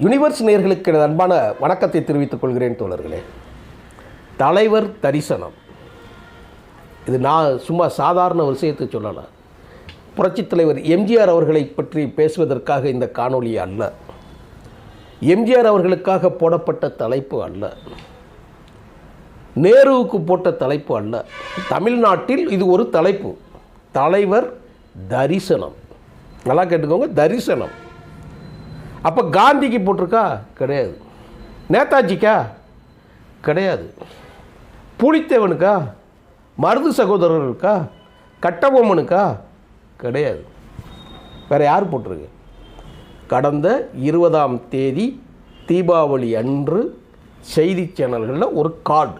Universe நேர்களுக்கு எனது அன்பான வணக்கத்தை தெரிவித்துக் கொள்கிறேன் தோழர்களே. தலைவர் தரிசனம். இது நான் சும்மா சாதாரண விஷயத்தை சொல்லலாம் புரட்சித் தலைவர் எம்ஜிஆர் அவர்களை பற்றி பேசுவதற்காக இந்த காணொளி அல்ல. எம்ஜிஆர் அவர்களுக்காக போடப்பட்ட தலைப்பு அல்ல. நேருவுக்கு போட்ட தலைப்பு அல்ல. தமிழ்நாட்டில் இது ஒரு தலைப்பு. தலைவர் தரிசனம். நல்லா கேட்டுக்கோங்க தரிசனம். அப்போ காந்திக்கு போட்டிருக்கா? கிடையாது. நேதாஜிக்கா? கிடையாது. புலித்தேவனுக்கா? மருது இருக்கா கட்டபொம்மனுக்கா? கிடையாது. வேறு யார் போட்டிருக்கு? கடந்த இருபதாம் தேதி தீபாவளி அன்று செய்தி சேனல்களில் ஒரு கார்டு.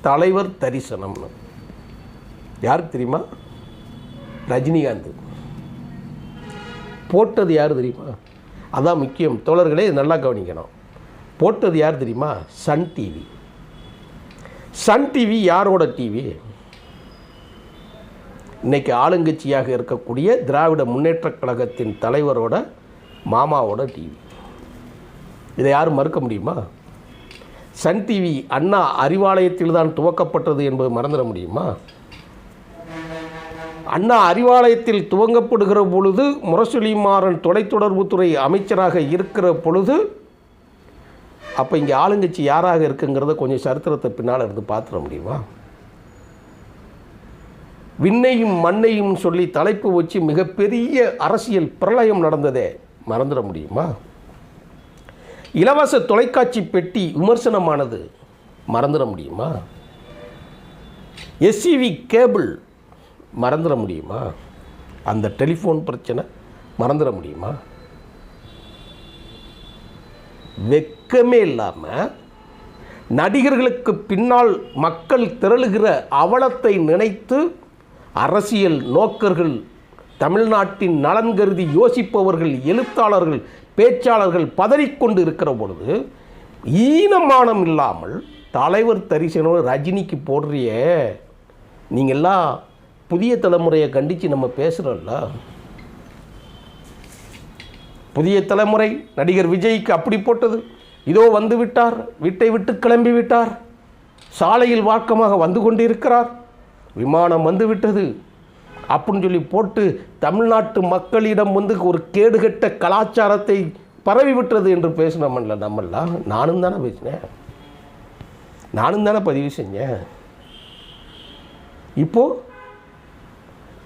தலைவர் தரிசனம்னு. யாருக்கு தெரியுமா? ரஜினிகாந்த் போட்டது யார் தெரியுமா? அதான் முக்கியம். தோழர்களே இது நல்லா கவனிக்கணும். போட்டது யார் தெரியுமா? Sun TV. சன் டிவி யாரோட டிவி? இன்றைக்கி ஆளுங்கட்சியாக இருக்கக்கூடிய திராவிட முன்னேற்றக் கழகத்தின் தலைவரோட மாமாவோட டிவி. இதை யாரும் மறுக்க முடியுமா? சன் டிவி அண்ணா அறிவாலயத்தில் தான் துவக்கப்பட்டது என்பது மறந்துட முடியுமா? அண்ணா அறிவாலயத்தில் துவங்கப்படுகிற பொழுது முரசொலிமாறன் தொலைத்தொடர்புத்துறை அமைச்சராக இருக்கிற பொழுது அப்போ இங்கே ஆளுங்கட்சி யாராக இருக்குங்கிறத கொஞ்சம் சரித்திரத்தை பின்னால் இருந்து பார்த்துட முடியுமா? விண்ணையும் மண்ணையும் சொல்லி தலைப்பு வச்சு மிகப்பெரிய அரசியல் பிரளயம் நடந்ததே மறந்துட முடியுமா? இலவச தொலைக்காட்சி பெட்டி விமர்சனமானது மறந்துட முடியுமா? எஸ்சிவி கேபிள் மறந்துட முடியுமா? அந்த டெலிஃபோன் பிரச்சனை மறந்துட முடியுமா? வெக்கமே இல்லாமல் நடிகர்களுக்கு பின்னால் மக்கள் திரளுகிற அவலத்தை நினைத்து அரசியல் நோக்கர்கள் தமிழ்நாட்டின் நலன் கருதி யோசிப்பவர்கள் எழுத்தாளர்கள் பேச்சாளர்கள் பதறிக்கொண்டு இருக்கிற பொழுது ஈனமானம் இல்லாமல் தலைவர் தரிசனம் ரஜினிக்கு போடுறியே. நீங்கள்லாம் புதிய தலைமுறையை கண்டித்து நம்ம பேசுகிறோம்ல புதிய தலைமுறை நடிகர் விஜய்க்கு அப்படி போட்டது. இதோ வந்து விட்டார் வீட்டை விட்டு கிளம்பி விட்டார். சாலையில் வாக்கமாக வந்து கொண்டிருக்கிறார். விமானம் வந்து விட்டது. அப்படின்னு சொல்லி போட்டு தமிழ்நாட்டு மக்களிடம் வந்து ஒரு கேடுகட்ட கலாச்சாரத்தை பரவி விட்டது என்று பேசினோம்ல நம்மெல்லாம் நானும் தானே பேசினேன். நானும் தானே பதிவு செஞ்சேன். இப்போது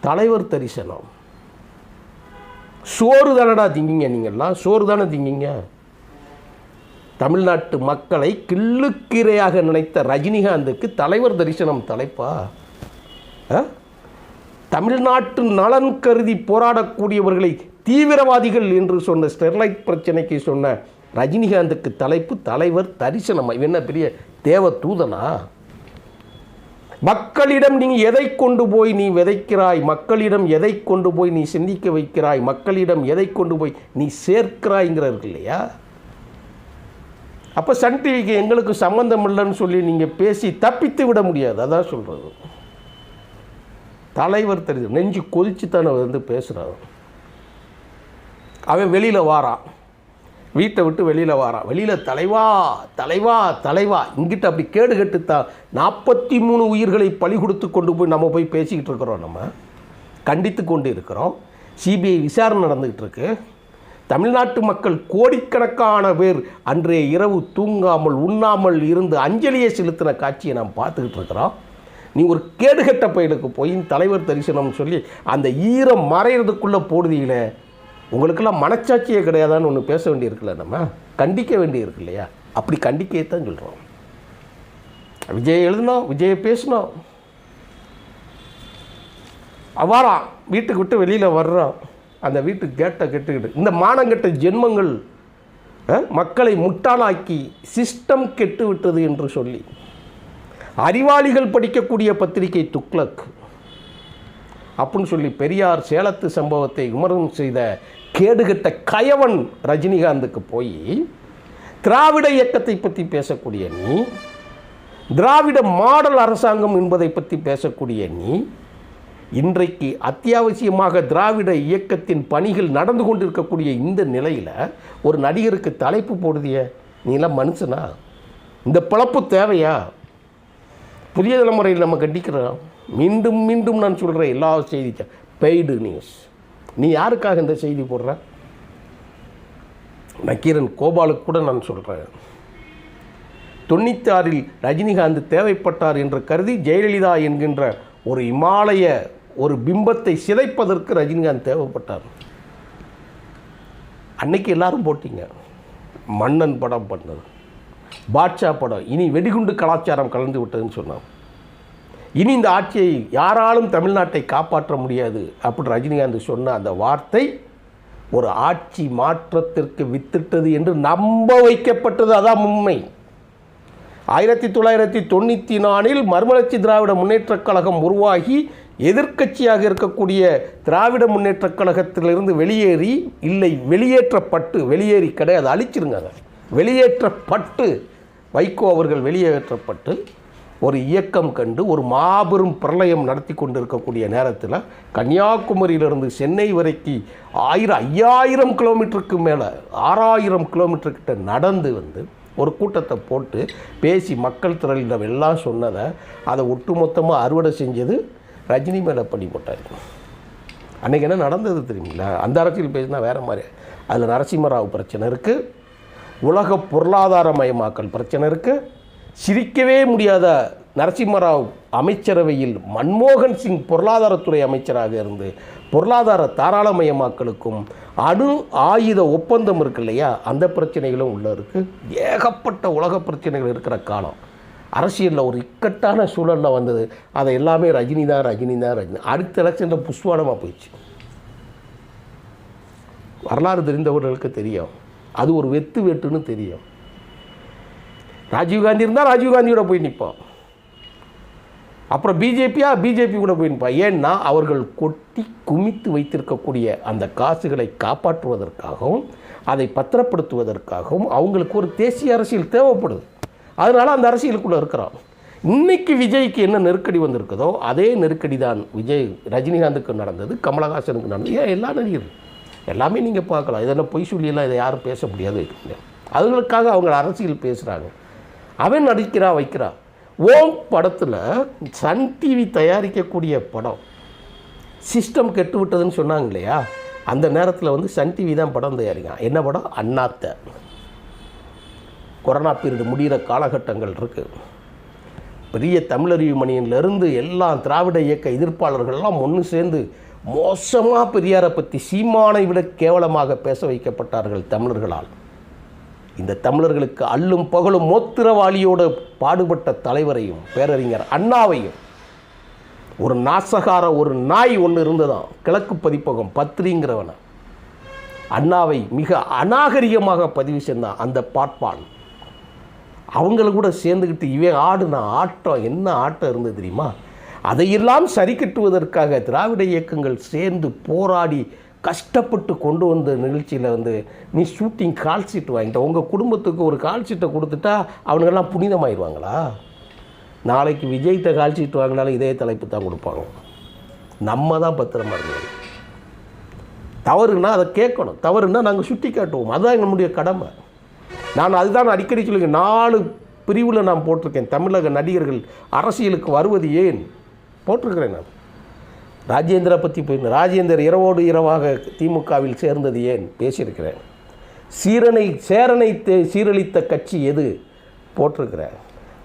தலைவர் தரிசனம் சோறு தானடா திங்கிங்க நீங்கள்லாம் சோறு தானே திங்கிங்க? தமிழ்நாட்டு மக்களை கிள்ளுக்கீரையாக நினைத்த ரஜினிகாந்துக்கு தலைவர் தரிசனம் தலைப்பா? ஆ? தமிழ்நாட்டு நலன் கருதி போராடக்கூடியவர்களை தீவிரவாதிகள் என்று சொன்ன ஸ்டெர்லைட் பிரச்சனைக்கு சொன்ன ரஜினிகாந்துக்கு தலைப்பு தலைவர் தரிசனம் இவன் என்ன பெரிய தேவ தூதனா மக்களிடம் நீ எதை கொண்டு போய் நீ விதைக்கிறாய்? மக்களிடம் எதை கொண்டு போய் நீ சிந்திக்க வைக்கிறாய்? மக்களிடம் எதை கொண்டு போய் நீ சேர்க்கிறாய்ங்கிறது இல்லையா? அப்போ சன் டிவிக்கு எங்களுக்கு சம்மந்தம் இல்லைன்னு சொல்லி நீங்கள் பேசி தப்பித்து விட முடியாது. அதான் சொல்கிறது தலைவர் தெரியுது நெஞ்சு கொதிச்சு தானே வந்து பேசுகிறாரு அவன் வெளியில் வாரான். வீட்டை விட்டு வெளியில் வாரான் வெளியில் தலைவா தலைவா தலைவா. இங்கிட்ட அப்படி கேடு கட்டுத்தான் நாற்பத்தி மூணு உயிர்களை பழி கொடுத்து கொண்டு போய் நம்ம போய் பேசிக்கிட்டு இருக்கிறோம் நம்ம. கண்டித்து கொண்டு இருக்கிறோம். சிபிஐ விசாரணை நடந்துக்கிட்டு இருக்கு. தமிழ்நாட்டு மக்கள் கோடிக்கணக்கான பேர் அன்றைய இரவு தூங்காமல் உண்ணாமல் இருந்து அஞ்சலியை செலுத்தின காட்சியை நாம் பார்த்துக்கிட்டு இருக்கிறோம். நீ ஒரு கேடுகட்ட பயிலுக்கு போய் தலைவர் தரிசனம்னு சொல்லி அந்த ஈரம் மறையிறதுக்குள்ளே போடுதீங்களே. உங்களுக்கெல்லாம் மனச்சாட்சியே கிடையாதான்னு ஒன்று பேச வேண்டியிருக்குல்ல நம்ம? கண்டிக்க வேண்டியிருக்கு இல்லையா? அப்படி கண்டிக்கே தான் சொல்கிறோம் விஜய் எழுதினோம் விஜயை பேசினோம். அவ்வாறாம் வீட்டுக்கு விட்டு வெளியில் வர்றோம். அந்த வீட்டு கேட்டை கெட்டுக்கிட்டு இந்த மானங்கெட்ட ஜென்மங்கள் மக்களை முட்டாளாக்கி சிஸ்டம் கெட்டு விட்டது என்று சொல்லி அறிவாளிகள் படிக்கக்கூடிய பத்திரிகை துக்ளக் அப்படின்னு சொல்லி பெரியார் சேலத்து சம்பவத்தை விமர்சனம் செய்த கேடுகட்ட கயவன் ரஜினிகாந்துக்கு போய் திராவிட இயக்கத்தை பற்றி பேசக்கூடிய நீ திராவிட மாடல் அரசாங்கம் என்பதை பற்றி பேசக்கூடிய நீ இன்றைக்கு அத்தியாவசியமாக திராவிட இயக்கத்தின் பணிகள் நடந்து கொண்டிருக்கக்கூடிய இந்த நிலையில் ஒரு நடிகருக்கு தலைப்பு போடுதிய நீலாம் மனுஷனா? இந்த பிழப்பு தேவையா? புதிய தலைமுறையில் நம்ம கண்டிக்கிறோம். மீண்டும் மீண்டும் நான் சொல்கிறேன் எல்லா செய்தி பெய்டு நியூஸ் நீ யாருக்காக இந்த செய்தி போடுற? நக்கீரன் கோபாலுக்கு கூட நான் சொல்கிறேன் தொண்ணூத்தாறில் ரஜினிகாந்த் தேவைப்பட்டார் என்று கருதி ஜெயலலிதா என்கின்ற ஒரு இமாலய ஒரு பிம்பத்தை சிதைப்பதற்கு ரஜினிகாந்த் தேவைப்பட்டார். அன்னைக்கு எல்லாரும் போட்டீங்க. மன்னன் படம் பண்ணது. பாட்ஷா படம். இனி வெடிகுண்டு கலாச்சாரம் கலந்து விட்டதுன்னு சொன்னான். இனி இந்த ஆட்சியை யாராலும் தமிழ்நாட்டை காப்பாற்ற முடியாது அப்படி ரஜினிகாந்த் சொன்ன அந்த வார்த்தை ஒரு ஆட்சி மாற்றத்திற்கு வித்திட்டது என்று நம்ப வைக்கப்பட்டது அதான் உண்மை. ஆயிரத்தி தொள்ளாயிரத்தி தொண்ணூற்றி நாலில் மறுமலர்ச்சி திராவிட முன்னேற்றக் கழகம் உருவாகி எதிர்க்கட்சியாக இருக்கக்கூடிய திராவிட முன்னேற்றக் கழகத்திலிருந்து வெளியேறி இல்லை வெளியேற்றப்பட்டு வெளியேறி கிடையாது அழிச்சிருங்க வெளியேற்றப்பட்டு வைகோ அவர்கள் வெளியேற்றப்பட்டு ஒரு இயக்கம் கண்டு ஒரு மாபெரும் பிரளயம் நடத்தி கொண்டிருக்கக்கூடிய நேரத்தில் கன்னியாகுமரியிலிருந்து சென்னை வரைக்கு ஆயிரம் ஐயாயிரம் கிலோமீட்டருக்கு மேலே ஆறாயிரம் கிலோமீட்டர்கிட்ட நடந்து வந்து ஒரு கூட்டத்தை போட்டு பேசி மக்கள் திரளிடம் எல்லாம் சொன்னதை அதை ஒட்டுமொத்தமாக அறுவடை செஞ்சது ரஜினி மேலே படி போட்டார். அன்றைக்கி என்ன நடந்தது தெரியுங்களா அந்த அரசியல் பேசினா வேறு மாதிரி. அதில் நரசிம்மராவ் பிரச்சனை இருக்குது உலக பொருளாதாரமயமாக்கல் பிரச்சனை இருக்குது சிரிக்கவே முடியாத நரசிம்மராவ் அமைச்சரவையில் மன்மோகன் சிங் பொருளாதாரத்துறை அமைச்சராக இருந்து பொருளாதார தாராளமயமாக்கலுக்கும் அணு ஆயுத ஒப்பந்தம் இருக்கு இல்லையா? அந்த பிரச்சனைகளும் உள்ளே இருக்குது ஏகப்பட்ட உலக பிரச்சனைகள் இருக்கிற காலம். அரசியலில் ஒரு இக்கட்டான சூழலில் வந்தது. அதை எல்லாமே ரஜினி தான் ரஜினி. தான் ரஜினி அடுத்த எலெக்ஷனில் புஷ்வானமாக போயிடுச்சு. வரலாறு தெரிந்தவர்களுக்கு தெரியும். அது ஒரு வெத்து வெட்டுன்னு தெரியும். ராஜீவ்காந்தி இருந்தால் ராஜீவ்காந்தியோட போய் நிற்போம் அப்புறம் பிஜேபியா? பிஜேபி கூட போய் நிற்பான் ஏன்னா அவர்கள் கொட்டி குமித்து வைத்திருக்கக்கூடிய அந்த காசுகளை காப்பாற்றுவதற்காகவும் அதை பத்திரப்படுத்துவதற்காகவும் அவங்களுக்கு ஒரு தேசிய அரசியல் தேவைப்படுது. அதனால் அந்த அரசியலுக்குள்ளே இருக்கிறோம் இன்னைக்கு விஜய்க்கு என்ன நெருக்கடி வந்திருக்குதோ அதே நெருக்கடி தான் விஜய் ரஜினிகாந்துக்கு நடந்தது கமலஹாசனுக்கு நடந்தது. ஏன்? எல்லா நடிகர். எல்லாமே நீங்கள் பார்க்கலாம். இதெல்லாம் பொய் சொல்லியெல்லாம் இதை யாரும் பேச முடியாது. அதுகளுக்காக அவங்க அரசியல் பேசுகிறாங்க அவன் நடிக்கிறா வைக்கிறா. ஓம் படத்தில் சன் டிவி தயாரிக்கக்கூடிய படம் சிஸ்டம் கெட்டு விட்டதுன்னு சொன்னாங்க இல்லையா அந்த நேரத்தில் வந்து சன் டிவி தான் படம் தயாரிக்கான் என்ன படம்? அண்ணாத்த. கொரோனா பீரியடு முடிகிற காலகட்டங்கள் இருக்குது பெரிய தமிழறிவு மணியிலேருந்து எல்லாம் திராவிட இயக்க எதிர்ப்பாளர்கள்லாம் ஒன்று சேர்ந்து மோசமாக பெரியாரை பற்றி சீமானை விட கேவலமாக பேச வைக்கப்பட்டார்கள் தமிழர்களால். இந்த தமிழர்களுக்கு அல்லும் பகலும் மோத்திரவாளியோடு பாடுபட்ட தலைவரையும் பேரறிஞர் அண்ணாவையும். ஒரு நாசகார ஒரு நாய் ஒன்று இருந்ததான் கிழக்கு பதிப்பகம் பத்திரிங்கிறவன. அண்ணாவை மிக அநாகரிகமாக பதிவு செய்தான் அந்த பாட்பான். அவங்கள கூட சேர்ந்துக்கிட்டு இவன் ஆடுன ஆட்டம் என்ன ஆட்டம் இருந்தது தெரியுமா? அதையெல்லாம் சரி கட்டுவதற்காக திராவிட இயக்கங்கள் சேர்ந்து போராடி கஷ்டப்பட்டு கொண்டு வந்த நிகழ்ச்சியில் வந்து நீ ஷூட்டிங் கால் சீட்டு வாங்கிட்ட. உங்கள் குடும்பத்துக்கு ஒரு கால் சீட்டை கொடுத்துட்டா அவனுங்கெல்லாம் புனிதமாயிடுவாங்களா நாளைக்கு விஜய்கிட்ட கால் சீட்டு வாங்கினாலும் இதே தலைப்பு தான் கொடுப்பாங்க. நம்ம தான் பத்திரமா இருக்கணும். தவறுனா அதை கேட்கணும். தவறுனா நாங்கள் சுட்டி காட்டுவோம். அதுதான் நம்முடைய கடமை. நான் அதுதான் அடிக்கடி சொல்லுங்க நாலு பிரிவில் நான் போட்டிருக்கேன். தமிழக நடிகர்கள் அரசியலுக்கு வருவது ஏன்? போட்டிருக்கிறேன் நான். ராஜேந்திரா பற்றி போயிருந்தேன் ராஜேந்தர் இரவோடு இரவாக திமுகவில் சேர்ந்தது ஏன்? பேசியிருக்கிறேன். சீரனை சேரனை சீரழித்த கட்சி எது? போட்டிருக்கிறேன்.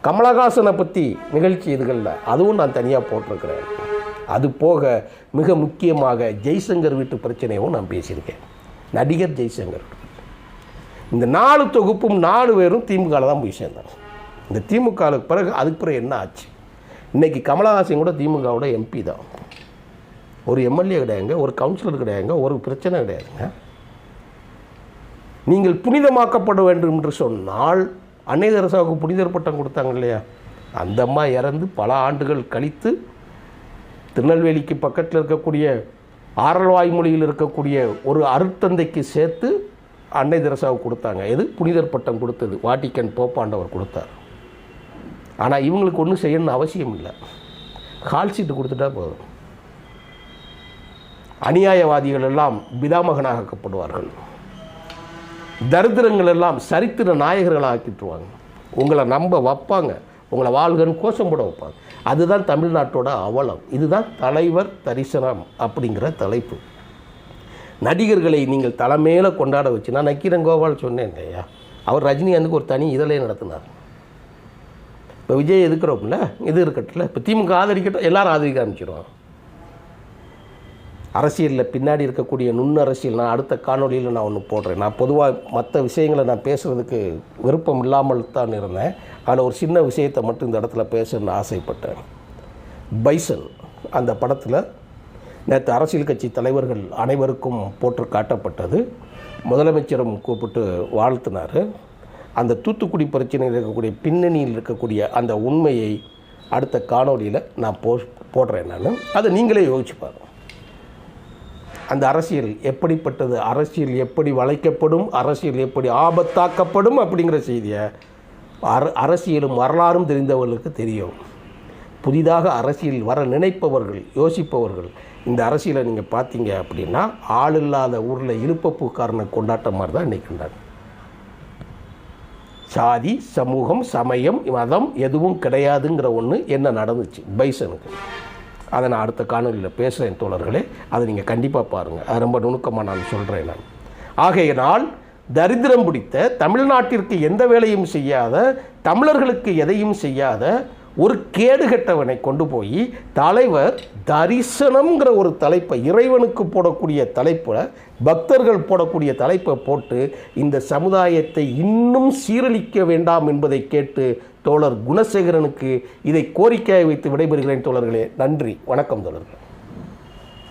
கமலஹாசனை பற்றி நிகழ்ச்சி இதுகளில் அதுவும் நான் தனியாக போட்டிருக்கிறேன். அது போக மிக முக்கியமாக ஜெய்சங்கர் வீட்டு பிரச்சனையும் நான் பேசியிருக்கேன். நடிகர் ஜெய்சங்கர். இந்த நாலு தொகுப்பும் நாலு பேரும் திமுகவில் தான் போய் சேர்ந்தாங்க இந்த திமுகவுக்கு பிறகு அதுக்கு பிறகு என்ன ஆச்சு? இன்றைக்கி கமலஹாசன் கூட திமுகவோட எம்பி தான். ஒரு எம்எல்ஏ கிடையாதுங்க ஒரு கவுன்சிலர் கிடையாதுங்க ஒரு பிரச்சனை கிடையாதுங்க. நீங்கள் புனிதமாக்கப்பட வேண்டும் என்று சொன்னால் அன்னை தெரசாவுக்கு புனிதர் பட்டம் கொடுத்தாங்க இல்லையா? அந்த அம்மா இறந்து பல ஆண்டுகள் கழித்து திருநெல்வேலிக்கு பக்கத்தில் இருக்கக்கூடிய ஆரல்வாய்மொழியில் இருக்கக்கூடிய ஒரு அருட்தந்தைக்கு சேர்த்து அன்னை தெரசாவுக்கு கொடுத்தாங்க. எது? புனிதர் பட்டம் கொடுத்தது. வாட்டிக்கன் போப்பாண்டவர் கொடுத்தார். ஆனால் இவங்களுக்கு ஒன்றும் செய்யணும்னு அவசியம் இல்லை. கால் சீட்டு கொடுத்துட்டா போதும். அநியாயவாதிகள் எல்லாம் பிதாமகனாக்கப்படுவார்கள் தரித்திரங்கள் எல்லாம் சரித்திர நாயகர்களாக ஆக்கிட்டுருவாங்க உங்களை நம்ப வைப்பாங்க. உங்களை வாழ்கன்னு கோஷம் போட வைப்பாங்க. அதுதான் தமிழ்நாட்டோட அவலம். இதுதான் தலைவர் தரிசனம் அப்படிங்கிற தலைப்பு. நடிகர்களை நீங்கள் தலைமையில கொண்டாட வச்சு நான் நக்கீரன் கோபால் சொன்னேன் இல்லையா அவர் ரஜினிகாந்துக்கு ஒரு தனி இதழே நடத்தினார். இப்போ விஜய் எதுக்குறோம்ல இது இருக்கட்டும்ல. இப்போ திமுக ஆதரிக்கட்டும். எல்லாரும் ஆதரிக்க ஆரம்பிச்சிடுவாங்க அரசியலில் பின்னாடி இருக்கக்கூடிய நுண் அரசியல் நான் அடுத்த காணொளியில் நான் ஒன்று போடுறேன். நான் பொதுவாக மற்ற விஷயங்களை நான் பேசுகிறதுக்கு விருப்பம் இல்லாமல் தான் இருந்தேன். அதில் ஒரு சின்ன விஷயத்தை மட்டும் இந்த இடத்துல பேசணும்னு ஆசைப்பட்டேன். பைசன் அந்த படத்தில் நேற்று அரசியல் கட்சி தலைவர்கள் அனைவருக்கும் போட்டு காட்டப்பட்டது. முதலமைச்சரும் கூப்பிட்டு வாழ்த்தினார். அந்த தூத்துக்குடி பிரச்சனையில் இருக்கக்கூடிய பின்னணியில் இருக்கக்கூடிய அந்த உண்மையை அடுத்த காணொளியில் நான் போ போடுறேன் நான். அதை நீங்களே யோசிச்சு பாருங்கள் அந்த அரசியல் எப்படிப்பட்டது? அரசியல் எப்படி வளைக்கப்படும்? அரசியல் எப்படி ஆபத்தாக்கப்படும்? அப்படிங்கிற செய்தியை அர அரசியலும் வரலாறும் தெரிந்தவர்களுக்கு தெரியும். புதிதாக அரசியல் வர நினைப்பவர்கள் யோசிப்பவர்கள் இந்த அரசியலை நீங்கள் பார்த்தீங்க அப்படின்னா ஆள் இல்லாத ஊரில் இழுப்பப்பூக்காரனை கொண்டாட்ட மாதிரி தான் இன்றைக்கி சாதி சமூகம் சமயம் மதம் எதுவும் கிடையாதுங்கிற ஒன்று என்ன நடந்துச்சு? பைசனுக்கு. அதை நான் அடுத்த காணொலியில் பேசுகிறேன் தோழர்களே. அதை நீங்கள் கண்டிப்பாக பாருங்கள் அது ரொம்ப நுணுக்கமாக நான் சொல்கிறேன் நான். ஆகையினால் தரித்திரம் பிடித்த தமிழ்நாட்டிற்கு எந்த வேலையும் செய்யாத தமிழர்களுக்கு எதையும் செய்யாத ஒரு கேடுகட்டவனை கொண்டு போய் தலைவர் தரிசனம்ங்கிற ஒரு தலைப்பை இறைவனுக்கு போடக்கூடிய தலைப்பை பக்தர்கள் போடக்கூடிய தலைப்பை போட்டு இந்த சமுதாயத்தை இன்னும் சீரழிக்க வேண்டாம் என்பதை கேட்டு தோழர் குணசேகரனுக்கு இதை கோரிக்கையை வைத்து விடைபெறுகிறேன் தோழர்களே. நன்றி. வணக்கம் தோழர்கள்.